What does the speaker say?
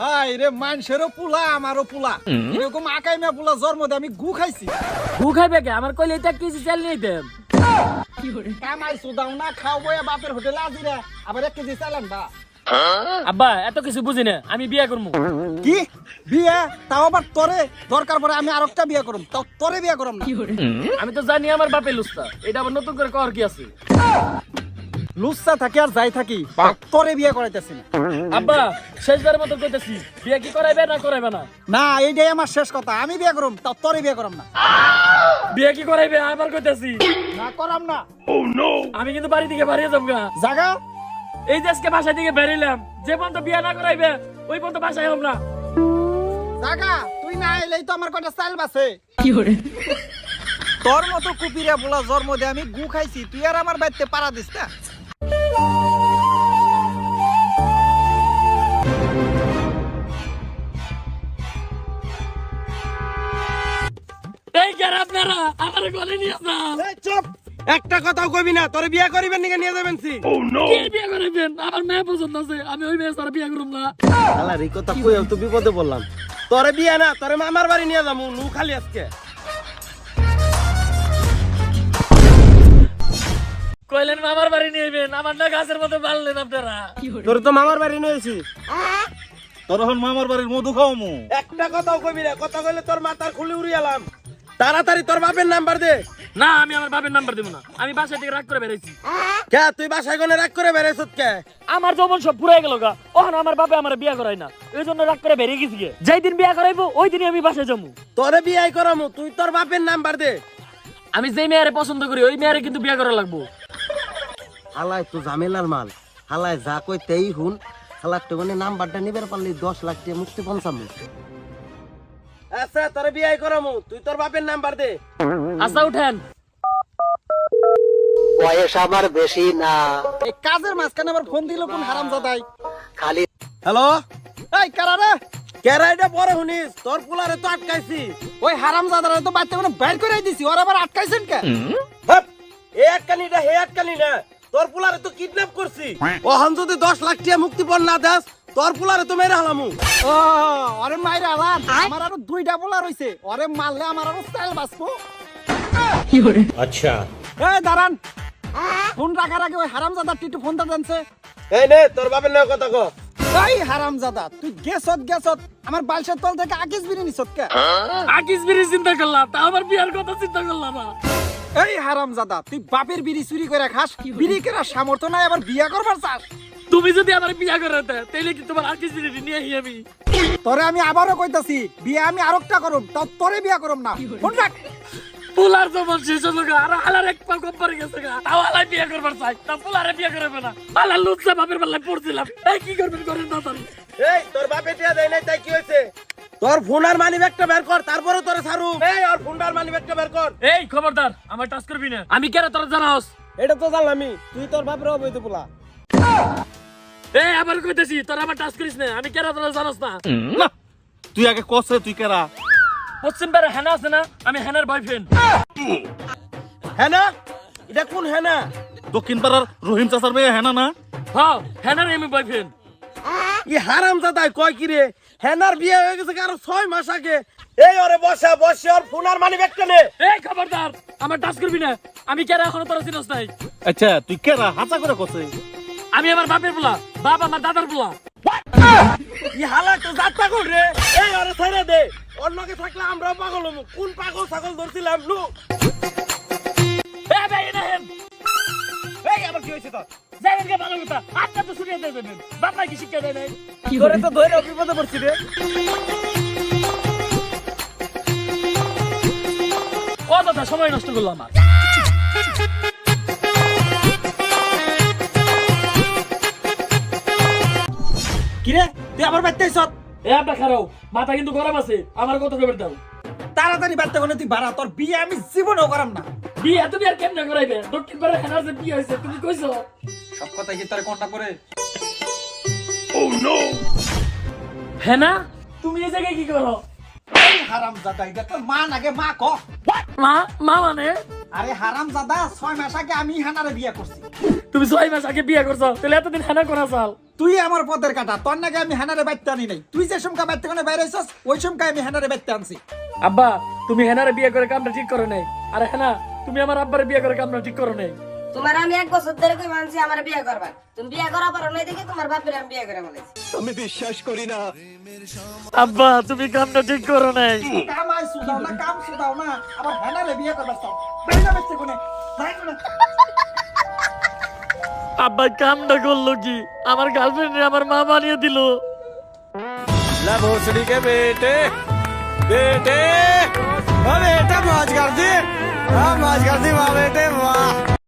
High রে মানুষেরও পুলা আমারও পুলা। এরকম আকাই মে পুলা জন্ম আমি গু খাইছি। গু খাইবে কে? আমার কইলে এটা চাল দেন। কামাই সুদাও না খাও বাপের হোটেলে আজিরা আবার এক কেজি চালান বা আব্বা এত কিছু বুঝি না আমি বিয়া করব কি? বিয়ে? তাও আবার তরে? দরকার পড়ে আমি আরেকটা বিয়ে করুম। তাও তরে বিয়ে করুম না। আমি তো জানি আমার বাপে লুস্তা। এটা আবার নতুন করে কর কি আছে? লুচ্ছা থাকি আর যাই থাকি তরে বিয়ে করাইতেছি না। আব্বা শেষবারের মতো কইতেছি বিয়া কি করাইবে না করাইবে না? না এইটাই আমার শেষ কথা আমি বিয়ে করুম তাও তরে বিয়ে করুম না। বিয়া কি করাইবে আবার কইতেছি। না করাম না। আমি কিন্তু বাড়ি থেকে বাড়িয়ে যাব। জাগা। এই দেশকে বাসা থেকে বেরিলাম যে পর্যন্ত বিয়া না করাইবে ওই পর্যন্ত বাসায় হম না। জাগা তুই না এলেই তো আমার কটা স্টাইল বাসে তোর মতো কুপিরে বলা জন্ম দিয়ে আমি গু খাইছি তুই আর আমার বাড়িতে পাড়া দিস না। এই আপনারা আমার গলে নিয়ে যান। চুপ। একটা কথাও কবি না তোর বিয়ে করিবেন নিকে নিয়ে যাবেন সি? কে বিয়া করাইবেন আমার মেয়ে পছন্দ আছে আমি ওই মেয়ে সারা বিয়া করুম না। আলার এই কথা কই তো বিপদে বললাম তোরে বিয়ে না তোরে মামার বাড়ি নিয়ে যাব নু খালি আজকে। কইলেন মামার বাড়ি নিয়েবেন আমার না গাছের মতো বাড়লেন আপনারা। তোর তো মামার বাড়ি নিয়েছি তোর এখন মামার বাড়ির মধু খাও মু একটা কথাও কবি না কথা কইলে তোর মাথার খুলে উড়িয়ালাম তাড়াতাড়ি তোর বাপের নাম্বার দে। না আমি আমার বাপের নাম্বার দিব না। আমি বাসা থেকে রাগ করে বেরিয়েছি কে তুই বাসায় গনে রাগ করে বেড়াইছ কে? আমার যৌবন সব পুরাই গেল গা। ওখানে আমার বাপে আমার বিয়া করাই না। এই জন্য রাগ করে বেরিয়ে গেছি যেই দিন বিয়া করাইবো ওই দিনই আমি বাসায় যাব। তোরে বিয়ে করামু তুই তোর বাপের নাম্বার দে। আমি যেই মেয়ারে পছন্দ করি ওই মেয়ারে কিন্তু বিয়া করা লাগবো। হালাই তো ঝামেলার মাল। হালাই যা কই তেই হুন হালার তো নাম্বারটা নিবার পারলি দশ লাখ টাকা মুক্তি পঞ্চাম আচ্ছা তোরে বিয়ে করামু। তুই তোর বাপের নাম্বার দে। আচ্ছা উঠেন। বয়স আমার বেশি না। এই কাজের মাঝখানে আবার ফোন দিল কোন হারাম জাদাই খালি হ্যালো? এই কারা রে? কেরাইটা পরে শুনিস তোর পুলারে তো আটকাইছি। ওই হারাম জাদারা তো বাচ্চা কোনো বাইর করে দিছি। ওর আবার আটকাইছেন কে? হাপ, এ আটকানি না হে আটকানি না। তোর পুলারে তো কিডন্যাপ করছি। ওহন যদি দশ লাখ টাকা মুক্তিপণ না দেস তোর পুলারে তো মেরে হালামু। ও ওরে মাইরে আমার আরও দুইটা বলা রইছে ওরে মারলে আমার আরও স্টাইল বাঁচবো। আচ্ছা। এই দাঁড়ান। ফোন রাখার আগে ওই হারাম জাদা টিটু ফোনটা দেনছে। এই নে তোর বাপের নাম কথা কো। এই হারাম জাদা তুই গেছত গেছত আমার বালসের তল থেকে আকিস বিরি নিছত কে? আকিস বিড়ি চিন্তা করলাম তা আমার বিয়ার কথা চিন্তা করলাম না। এই হারাম জাদা তুই বাপের বিড়ি চুরি করে খাস। বিড়ি কেনার সামর্থ্য নাই আবার বিয়া করবার চাস। তুমি যদি আমার বিয়া করে দেয় তাহলে কি তোমার আকিস বিড়ি নিয়ে আহি আমি? তোরে আমি আবারও কইতাছি বিয়া আমি আরেকটা করুম তাও তোরে বিয়া করুম না। ফোন রাখ। পোলার যখন শেষ হলো গা, আর আলার এক পা কম পড়ে গেছে গা। তাও আলাই বিয়া করবার চাই তা পোলারে বিয়া করবে না। আলার লুচ্ছা বাপের বেলায় পড়ছিলাম। এই কি করবেন করেন না তাহলে। এই তোর বাপে টিয়া দেয় নাই তাই কি হয়েছে? তোর ফোন আর মানি ব্যাগটা বের কর তারপরে তোরে ছাড়ু এই ওর ফোন আর মানি ব্যাগটা বের কর। এই খবরদার আমার টাচ করবি না। আমি কেন তোরা জানাস? এটা তো জানলামই তুই তোর বাপের অবৈধ পোলা। এই আবার কইতেছি তোরা আমার টাচ করিস না আমি কেন তোরা জানাস না। না তুই আগে কসে তুই কেরা? পশ্চিম পারে হেনা আছে না? আমি হেনার বয়ফ্রেন্ড না এটা কোন হ্যাঁ দক্ষিণ পাড়ার রহিম চাচার মেয়ে হ্যাঁ না? হ্যাঁ হেনার আমি বয়ফ্রেন্ড ই হারাম জাদাই কয় কি রে? হ্যানার বিয়ে হয়ে গেছে কারও ছয় মাস আগে? এই ওরে বসা বসে ওর ফোন আর মানি ব্যাগটা নে এই খবরদার আমার টাচ করবি না। আমি কেন এখনও তোরা চিনস নাই? আচ্ছা তুই কেরা? হাঁচা করে কসে। আমি আমার বাপের পোলা বাপ আমার দাদার পোলা ই হালা তো যাত্রা কর রে। এই ওরে ছেড়ে দে। অন্যকে থাকলে আমরা পাগল হব কোন পাগল ছাগল ধরছিলাম লু এই ভাই এটা হেন এই আবার কি হয়েছে তোর? যাবেন ভালো কথা। আজকে তো ছুটিয়ে দিয়ে দেবেন বাপ কি শিক্ষা দেয় নাই? তোরে তো ধরে বিপদে পড়ছি রে। কত সময় নষ্ট করল আমার। কিরে? তুই আবার বাইতে আইছত এ আব্বা খারাও মাথা কিন্তু গরম আছে আমার কত খবর দাও। তাড়াতাড়ি কোনে তুই বাড়া তোর বিয়ে আমি জীবনেও করাম না। বিয়ে তুমি আর কেমনে করাইবে? দক্ষিণ যে বিয়ে হয়েছে তুমি কইছো? সব কথা কি তোর কোনটা করে হেনা তুমি এই জায়গায় কি করো? এই হারাম জাদা এটা তোর মা নাগে মা ক? মা? মা মানে? আরে হারাম জাদা ছয় মাস আগে আমি হানারে বিয়ে করছি। তুমি ছয় মাস আগে বিয়ে করছ তাহলে এতদিন হেনা করা চাল? তুই আমার পথের কাটা তোর নাকি আমি হেনারে বাইতে আনি নাই। তুই যে সমকা বাইতে কোনে বাইরে আইছস ওই সমকা আমি হেনারে বাইতে আনছি। আব্বা তুমি হেনারে বিয়ে করে কামটা ঠিক করো নাই। আরে হেনা তুমি আমার আব্বারে বিয়ে করে কামটা ঠিক করো নাই। তোমার আমি এক বছর ধরে কই মানছি আমার বিয়ে করবা। তুমি বিয়ে করা পারো নাই দেখে তোমার বাপের আমি বিয়ে করে বলেছি। আমি বিশ্বাস করি না। আব্বা তুমি কামটা ঠিক করো নাই। কাম আই সুদাও না কাম সুদাও না আবার হেনারে বিয়ে করবার চাও। বাইরে বাইতে কোনে? যাই কোনে? আব্বা কামটা করলো কি আমার গার্লফ্রেন্ড আমার মা বানিয়ে দিল ला भोसड़ी के बेटे बेटे अरे बेटा मौज कर दी हाँ मौज कर दी वाह बेटे वाह